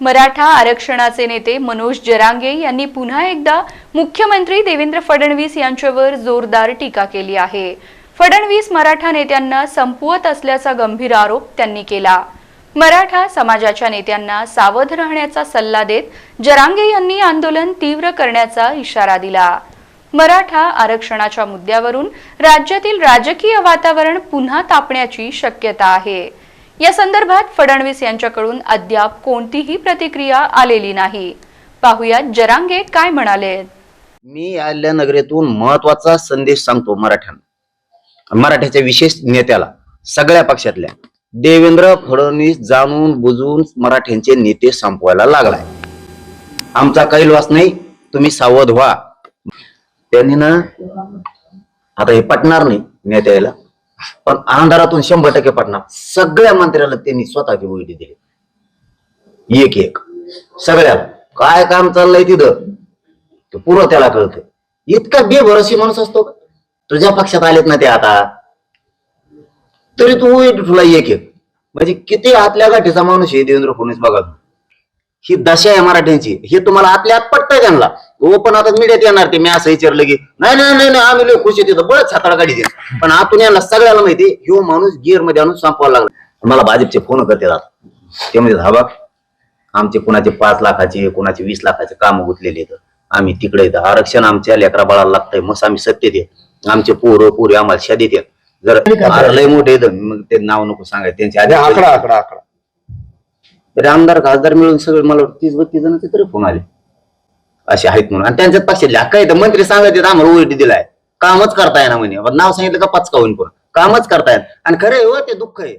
मराठा आरक्षणाचे नेते मनोज जरांगे यांनी पुन्हा एकदा मुख्यमंत्री देवेंद्र फडणवीस यांच्यावर जोरदार टीका केली आहे. फडणवीस मराठा नेत्यांना संपवत असल्याचा गंभीर आरोप त्यांनी केला. मराठा समाजाच्या नेत्यांना सावध राहण्याचा सल्ला देत जरांगे यांनी आंदोलन तीव्र करण्याचा इशारा दिला. मराठा आरक्षणाच्या मुद्द्यावरून राज्यातील राजकीय वातावरण पुन्हा तापण्याची शक्यता आहे. या संदर्भात फडणवीस यांच्याकडून अद्याप कोणतीही प्रतिक्रिया आलेली नाही. पाहुयात जरांगे काय म्हणाले. मी आल्या नगरीतून महत्त्वाचा संदेश सांगतो मराठ्यांना. मराठ्याच्या विशेष नेत्याला सगळ्या पक्षातल्या. देवेंद्र फडणवीस जाणून बुजून मराठ्यांचे नेते संपवायला लागलाय. आमचा कैलवास नाही तुम्ही सावध व्हा. त्यांनी ना आता हे पटणार नाही नेत्याला. पण अंधारातून शंभर टक्के पटणार सगळ्या मंत्र्याला त्यांनी स्वतःची ओळी दिली. एक एक. सगळ्याला काय काम चाललंय तिथं? ते त्याला कळत इतका बेभरोशी माणूस असतो का? तुझ्या पक्षात आलेत ना ते आता. तरी तू उलट तुला एक एक. म्हणजे किती आतल्या गाठीचा माणूस आहे देवेंद्र फडणवीस बघा. ही दशा आहे मराठ्यांची. हे तुम्हाला आतल्या आत पटतंय त्यांना. पण आता मीडियात येणार ते मी असं विचारलं की नाही नाही नाही नाही, आम्ही लय खुश तिथं. बळच हाताळा दे पण आतून यांना सगळ्याला माहिती ह्यो माणूस गिअरमध्ये आणून संपवायला लागला. मला भाजपचे फोन करते ते म्हणजे धाबा आमचे कुणाचे पाच लाखाचे कुणाचे वीस लाखाचे काम गुतलेले आम्ही तिकडे येतं आरक्षण आमच्या लेकरा बाळाला लागतंय मग आम्ही सत्य दे आमचे पोरं पोरी आम्हाला शा देते जर लय मोठे येतं मग ते नाव नको सांगायचं. त्यांच्या आणि आधी आकडा आकडा आकडा. तरी आमदार खासदार मिळून सगळे मला वाटतं तीस बत्तीस जणांचे तरी फोन आले. असे आहेत म्हणून. आणि त्यांच्यात पक्षातले काय तर मंत्री सांगायचे आम्हाला ओळटी दिलाय. कामच करता येणार म्हणे. नाव सांगितलं का पचका होईन पण. कामच करतायत आणि खरं आहे हो ते दुःख आहे.